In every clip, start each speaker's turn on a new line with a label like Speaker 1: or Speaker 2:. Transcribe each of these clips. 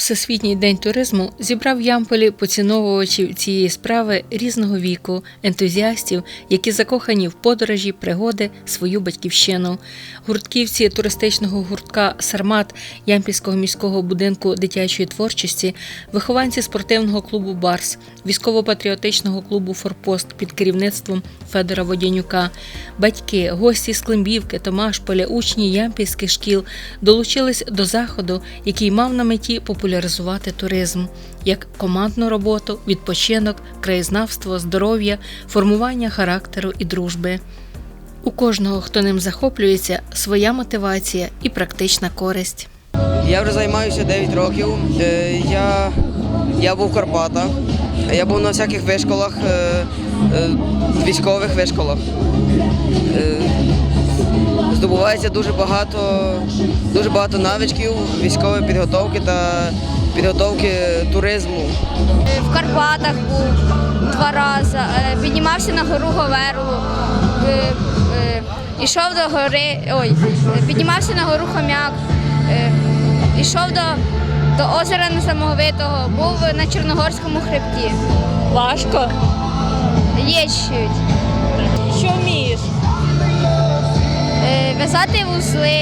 Speaker 1: Всесвітній день туризму зібрав Ямполі поціновувачів цієї справи різного віку, ентузіастів, які закохані в подорожі, пригоди, свою батьківщину. Гуртківці туристичного гуртка Сармат Ямпільського міського будинку дитячої творчості, вихованці спортивного клубу Барс, військово-патріотичного клубу Форпост під керівництвом Федора Водянюка, батьки, гості з Климбівки, Томашполя, учні ямпільських шкіл долучились до заходу, який мав на меті популяризувати туризм як командну роботу, відпочинок, краєзнавство, здоров'я, формування характеру і дружби. У кожного, хто ним захоплюється, своя мотивація і практична користь.
Speaker 2: Я вже займаюся 9 років. Е, Я, я був в Карпатах. Я був на всяких вишколах, е, е, військових вишколах. Здобувається дуже багато, дуже багато навичків військової підготовки та підготовки туризму.
Speaker 3: В Карпатах був два рази, е, піднімався на гору Говерлу, е, е, ішов до гори, ой, піднімався на гору Хомяк, ішов до, до озера Несамовитого, був на Чорногорському хребті.
Speaker 4: Важко.
Speaker 3: Є чуть. В'язати вузли,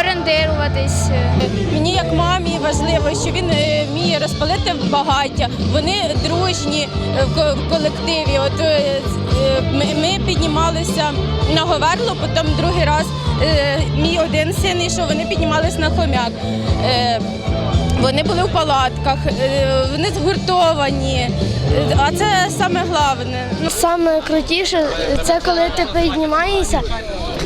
Speaker 3: орендируватись. е.
Speaker 4: Мені як мамі важливо, що він е, вміє розпалити багаття. Вони дружні е, в колективі. От ми, піднімалися на Говерло, потім другий раз мій один син ішов, вони піднімалися на хомяк. Вони були в палатках, е, вони згуртовані. А це саме головне. Ну,
Speaker 5: Саме крутіше це коли ти піднімаєшся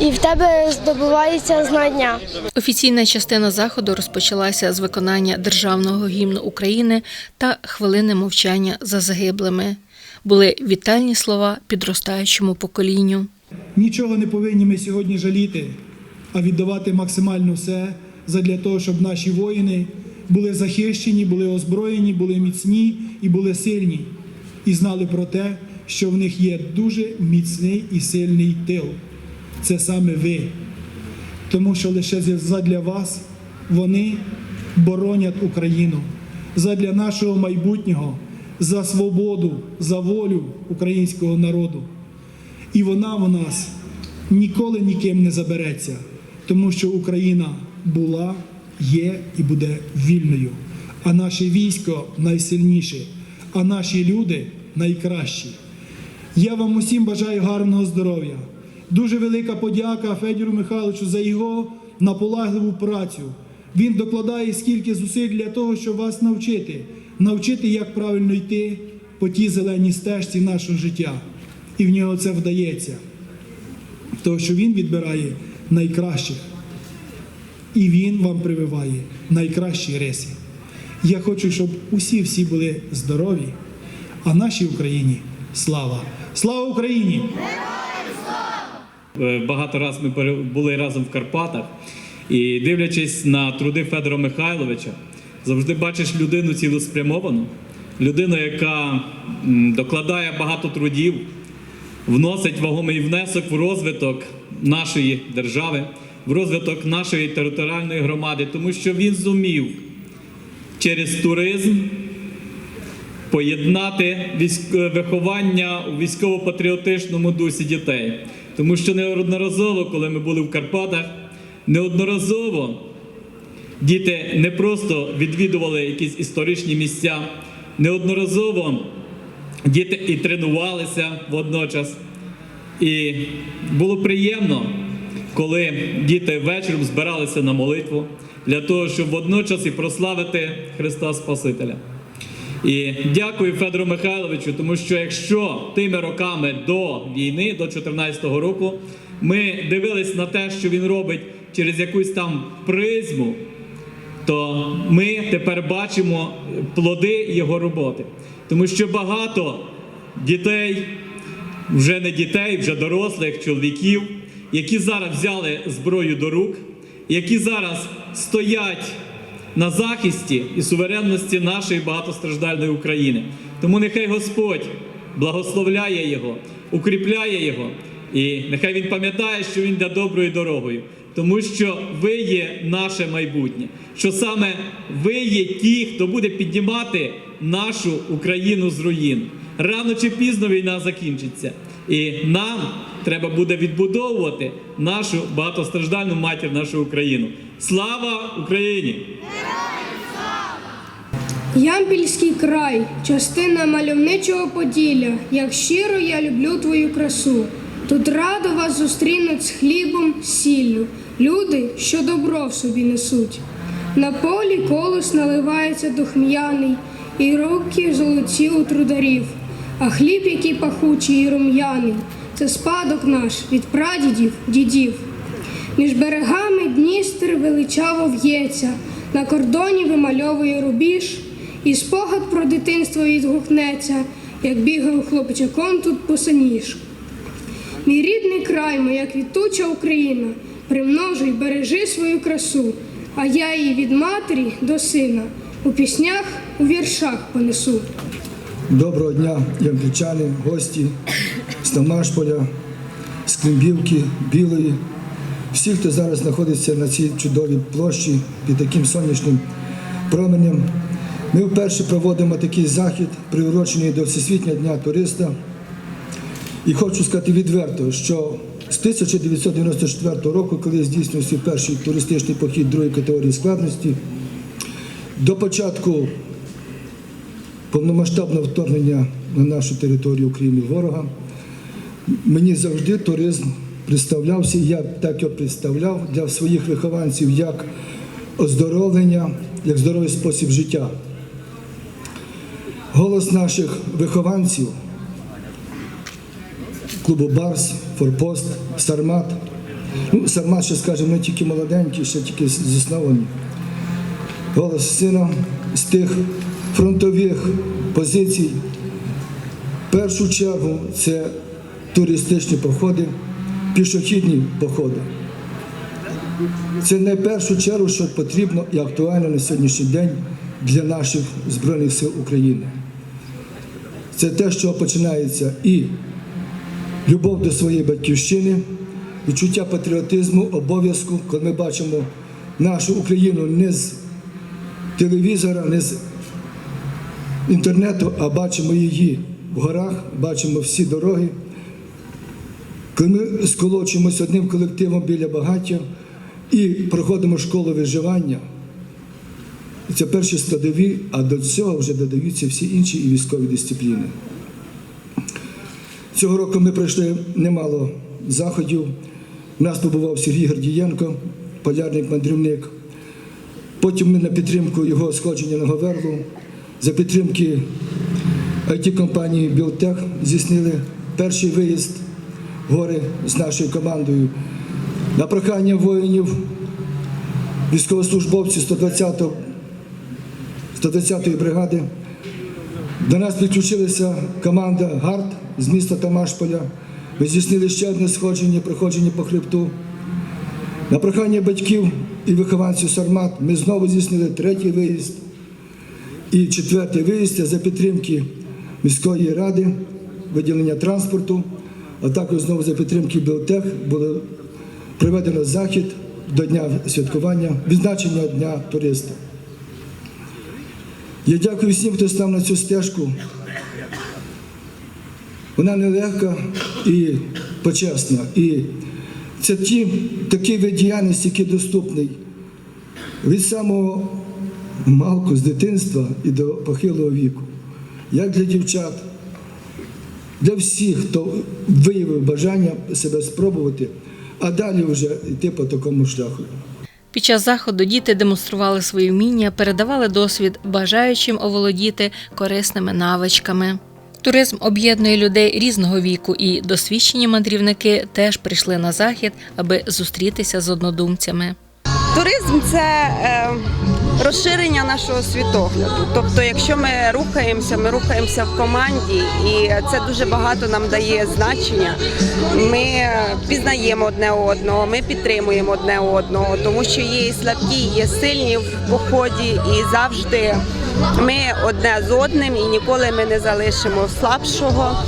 Speaker 5: і в тебе здобувається знання.
Speaker 1: Офіційна частина заходу розпочалася з виконання державного гімну України та хвилини мовчання за загиблими. Були вітальні слова підростаючому поколінню.
Speaker 6: Нічого не повинні ми сьогодні жаліти, а віддавати максимально все задля того, щоб наші воїни були захищені, були озброєні, були міцні і були сильні, і знали про те, що в них є дуже міцний і сильний тил. Це саме ви. Тому що лише задля вас вони боронять Україну, задля нашого майбутнього, за свободу, за волю українського народу. І вона в нас ніколи ніким не забереться, тому що Україна була, є і буде вільною. А наше військо найсильніше, а наші люди найкращі. Я вам усім бажаю гарного здоров'я. Дуже велика подяка Федору Михайловичу за його наполегливу працю. Він докладає скільки зусиль для того, щоб вас навчити, навчити, як правильно йти по тій зеленій стежці нашого життя. І в нього це вдається. Тому що він відбирає найкращих. І він вам прививає найкращі риси. Я хочу, щоб усі всі були здорові, а нашій Україні слава! Слава Україні!
Speaker 7: Е, Багато разів ми були разом в Карпатах, і дивлячись на труди Федора Михайловича, завжди бачиш людину цілеспрямовану, людину, яка докладає багато трудів, вносить вагомий внесок в розвиток нашої держави, в розвиток нашої територіальної громади, тому що він зумів через туризм поєднати виховання у військово-патріотичному дусі дітей. Тому що неодноразово, коли ми були в Карпатах, неодноразово діти не просто відвідували якісь історичні місця, неодноразово діти і тренувалися водночас. І було приємно, коли діти вечором збиралися на молитву для того, щоб водночас і прославити Христа Спасителя. І дякую Федору Михайловичу, тому що якщо тими роками до війни, до 2014 року, ми дивились на те, що він робить через якусь там призму, то ми тепер бачимо плоди його роботи. Тому що багато дітей, вже не дітей, вже дорослих чоловіків, які зараз взяли зброю до рук, які зараз стоять на захисті і суверенності нашої багатостраждальної України. Тому нехай Господь благословляє його, укріпляє його І нехай він пам'ятає, що він йде доброю дорогою, тому що ви є наше майбутнє, що саме ви є ті, хто буде піднімати нашу Україну з руїн. Рано чи пізно війна закінчиться, і нам треба буде відбудовувати нашу багатостраждальну матір, нашу Україну. Слава Україні!
Speaker 8: Ямпільський край, частина мальовничого Поділля, як щиро я люблю твою красу. Тут радо вас зустрінуть з хлібом, сіллю, люди, що добро в собі несуть. На полі колос наливається духм'яний, і руки золоті у трударів, а хліб, який пахучий і рум'яний, це спадок наш від прадідів, дідів. Між берегами Дністр величаво в'ється, на кордоні вимальовує рубіж, і спогад про дитинство відгукнеться, як бігав хлопчаком тут по синіж. Мій рідний край, моя квітуча Україна, примножуй, бережи свою красу, а я її від матері до сина у піснях, у віршах понесу.
Speaker 9: Доброго дня, ямпільчани, гості з Тамашполя, з Климбівки, Білої. Всі, хто зараз знаходиться на цій чудовій площі під таким сонячним променем. Ми вперше проводимо такий захід, приурочений до Всесвітнього дня туриста. І хочу сказати відверто, що з 1994 року, коли здійснився перший туристичний похід другої категорії складності, до початку повномасштабного вторгнення на нашу територію України ворога, мені завжди туризм представлявся, я так його представляв для своїх вихованців як оздоровлення, як здоровий спосіб життя. Голос наших вихованців клубу Барс, Форпост, Сармат. Ну, Сармат, ще скажемо, ми тільки молоденькі, ще тільки засновані голос сина з тих фронтових позицій. В першу чергу це туристичні походи, пішохідні походи. Це не першу чергу, що потрібно і актуально на сьогоднішній день для наших Збройних сил України. Це те, що починається і любов до своєї батьківщини, відчуття патріотизму, обов'язку, коли ми бачимо нашу Україну не з телевізора, не з інтернету, а бачимо її в горах, бачимо всі дороги. Коли ми сколочуємося одним колективом біля багаття і проходимо школу виживання, це перші складові, а до цього вже додаються всі інші і військові дисципліни. Цього року ми пройшли немало заходів. У нас побував Сергій Гордієнко, полярник-мандрівник. Потім ми на підтримку його сходження на Говерлу, за підтримки IT-компанії Білтех здійснили перший виїзд в гори з нашою командою. На прохання воїнів, військовослужбовців 120-го 120-ї бригади. До нас підключилася команда ГАРД з міста Тамашполя. Ми здійснили ще одне сходження, проходження по хребту. На прохання батьків і вихованців Сармат ми знову здійснили третій виїзд і четвертий виїзд за підтримки міської ради, виділення транспорту, а також знову за підтримки Біотех було проведено захід до дня святкування, відзначення Дня туриста. Я дякую всім, хто став на цю стежку. Вона нелегка і почесна. І це ті, такий вид діяльності, який доступний від самого малку з дитинства і до похилого віку, як для дівчат, для всіх, хто виявив бажання себе спробувати, а далі вже йти по такому шляху.
Speaker 1: Під час заходу діти демонстрували свої вміння, передавали досвід бажаючим оволодіти корисними навичками. Туризм об'єднує людей різного віку, і досвідчені мандрівники теж прийшли на захід, аби зустрітися з однодумцями.
Speaker 10: Туризм це е, розширення нашого світогляду. Тобто, якщо ми рухаємося, ми рухаємося в команді, і це дуже багато нам дає значення. Ми пізнаємо одне одного, ми підтримуємо одне одного, тому що є і слабкі, є сильні в поході, і завжди ми одне з одним і ніколи ми не залишимо слабшого.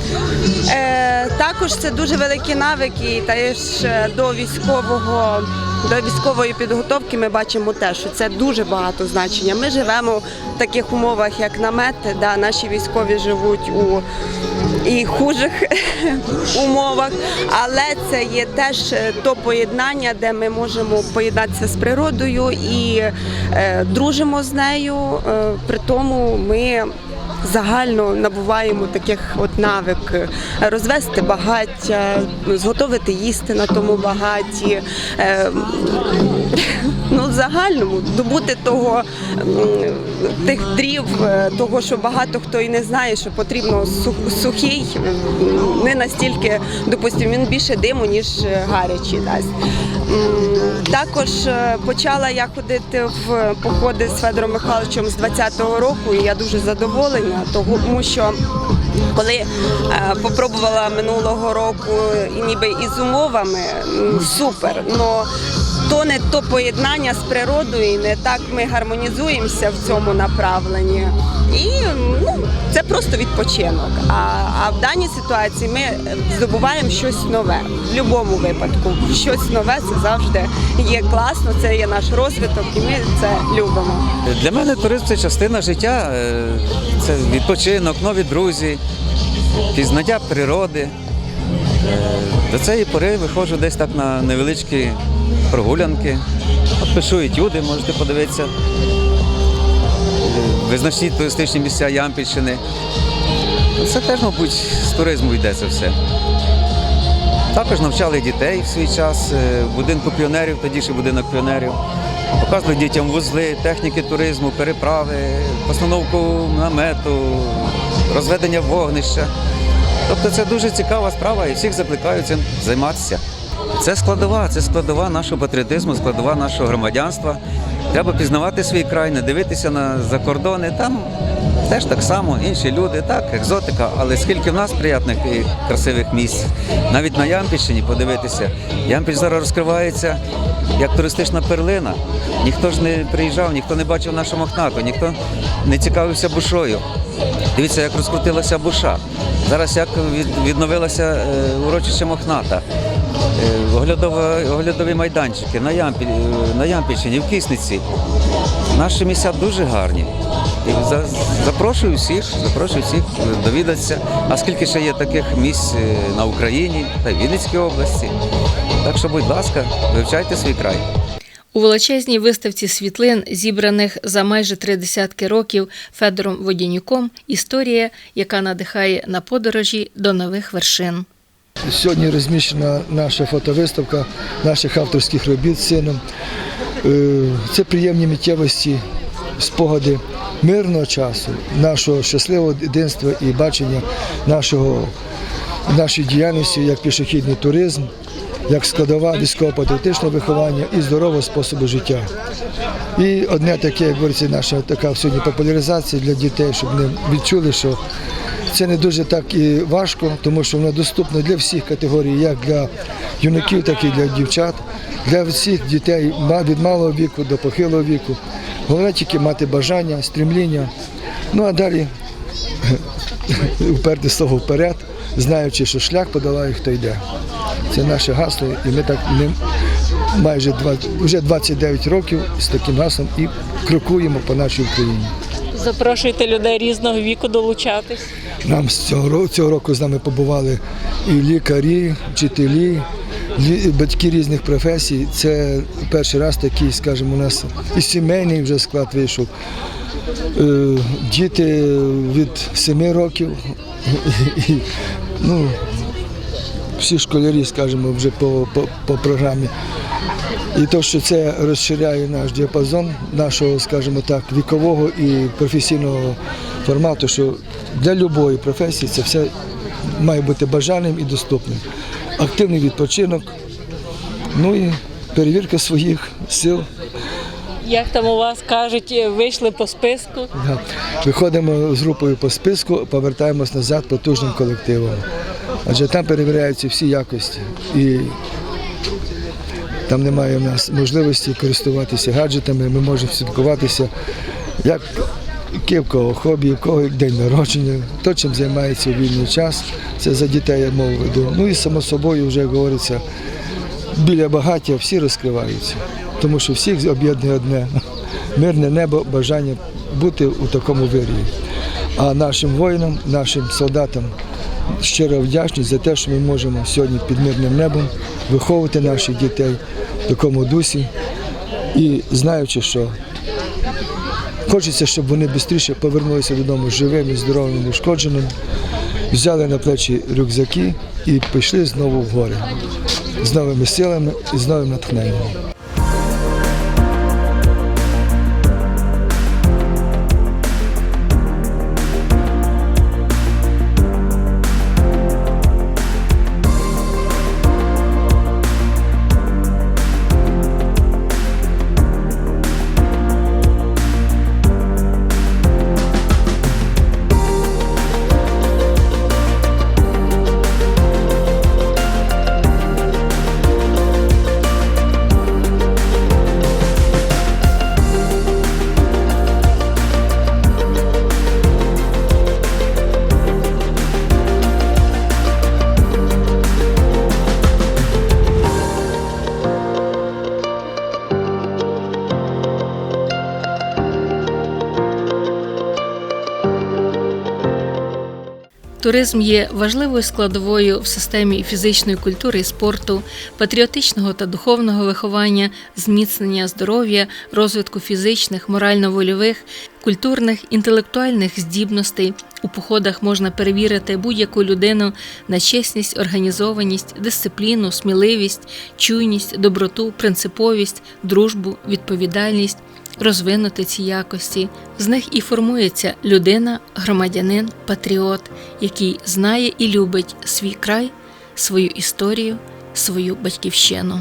Speaker 10: Е, також це дуже великі навики, та ж е, до військового. До військової підготовки ми бачимо те, що це дуже багато значення. Ми живемо в таких умовах, як намети, де наші військові живуть у і хужих умовах, але це є теж е, то поєднання, де ми можемо поєднатися з природою і е, дружимо з нею. Е, при тому ми загально набуваємо таких от навик розвести багаття, зготовити їсти на тому багатті. Е, ну, в загальному добути того тих дрів, е, того, що багато хто і не знає, що потрібно сухий, не настільки, допустимо, він більше диму, ніж гарячий дасть. Також е, почала я ходити в походи з Федором Михайловичем з 20-го року, і я дуже задоволена, тому що коли е, попробувала минулого року ніби із умовами, супер. Но то не то поєднання з природою, і не так ми гармонізуємося в цьому направленні. І ну, це просто відпочинок. А, а в даній ситуації ми здобуваємо щось нове. В будь-якому випадку. Щось нове це завжди є класно, це є наш розвиток, і ми це любимо.
Speaker 11: Для мене туризм це частина життя, е, це відпочинок, нові друзі, пізнання природи. Е, До цієї пори виходжу десь так на невеличкі прогулянки. От пишу етюди, можете подивитися. Визначні туристичні місця Ямпільщини. Ну, Це теж, мабуть, з туризму йде це все. Також навчали дітей в свій час, е, будинку піонерів, тоді ще будинок піонерів. Показували дітям вузли, техніки туризму, переправи, постановку намету, розведення вогнища. Тобто це дуже цікава справа і всіх закликаю цим займатися. Це складова, це складова нашого патріотизму, складова нашого громадянства. Треба пізнавати свій край, не дивитися на закордони. Там теж так само, інші люди, так, екзотика, але скільки в нас приятних і красивих місць. Навіть на Ямпільщині подивитися. Ямпіль зараз розкривається як туристична перлина. Ніхто ж не приїжджав, ніхто не бачив нашу мохнату, ніхто не цікавився бушою. Дивіться, як розкрутилася буша. Зараз як відновилася е, урочище мохната. Е, оглядові майданчики на, Ямпіль, е, на Ямпільщині, в Кисниці. Наші місця дуже гарні. І за- запрошую всіх, запрошую всіх довідатися. А скільки ще є таких місць е, на Україні та Вінницькій області. Так що, будь ласка, вивчайте свій край.
Speaker 1: У величезній виставці світлин, зібраних за майже три десятки років Федором Водянюком, історія, яка надихає на подорожі до нових вершин.
Speaker 9: Сьогодні розміщена наша фотовиставка наших авторських робіт з сином. Е, Це приємні миттєвості, спогади мирного часу, нашого щасливого дитинства і бачення нашого, нашої діяльності як пішохідний туризм, як складова військово-патріотичного виховання і здорового способу життя. І одне таке, як говориться, наша така сьогодні популяризація для дітей, щоб вони відчули, що це не дуже так і важко, тому що воно доступно для всіх категорій, як для юнаків, так і для дівчат, для всіх дітей від малого віку до похилого віку. Головне тільки мати бажання, стрімління. Ну а далі уперти слово вперед, знаючи, що шлях подолає, хто йде. Це наше гасло, і ми так не майже два, вже 29 років з таким гаслом і крокуємо по нашій Україні.
Speaker 12: Запрошуйте людей різного віку долучатись.
Speaker 9: Нам з цього цього року з нами побували і лікарі, вчителі, лі- батьки різних професій. Це перший раз такий, скажімо, у нас і сімейний вже склад вийшов. Е, Діти від 7 років, ну, всі школярі, скажімо, вже по, по, по програмі. І то, що це розширяє наш діапазон нашого, скажімо так, вікового і професійного формату, що для будь-якої професії це все має бути бажаним і доступним. Активний відпочинок, ну і перевірка своїх сил.
Speaker 12: Як там у вас кажуть, вийшли по списку?
Speaker 9: Да. Виходимо з групою по списку, повертаємось назад потужним колективом. Адже там перевіряються всі якості. І там немає в нас можливості користуватися гаджетами, ми можемо слідкуватися, як кого хобі, в кого день народження, хто чим займається у вільний час. Це за дітей я мову веду. Ну і само собою вже говориться, біля багаття всі розкриваються, тому що всіх об'єднує одне мирне небо, бажання бути у такому вирії. А нашим воїнам, нашим солдатам щиро вдячні за те, що ми можемо сьогодні під мирним небом виховувати наших дітей в такому дусі і знаючи, що хочеться, щоб вони швидше повернулися додому живими, здоровими, неушкодженими, взяли на плечі рюкзаки і пішли знову в гори з новими силами і з новим натхненням.
Speaker 1: Туризм є важливою складовою в системі фізичної культури і спорту, патріотичного та духовного виховання, зміцнення здоров'я, розвитку фізичних, морально-вольових, культурних, інтелектуальних здібностей. У походах можна перевірити будь-яку людину на чесність, організованість, дисципліну, сміливість, чуйність, доброту, принциповість, дружбу, відповідальність розвинути ці якості. З них і формується людина, громадянин, патріот, який знає і любить свій край, свою історію, свою батьківщину.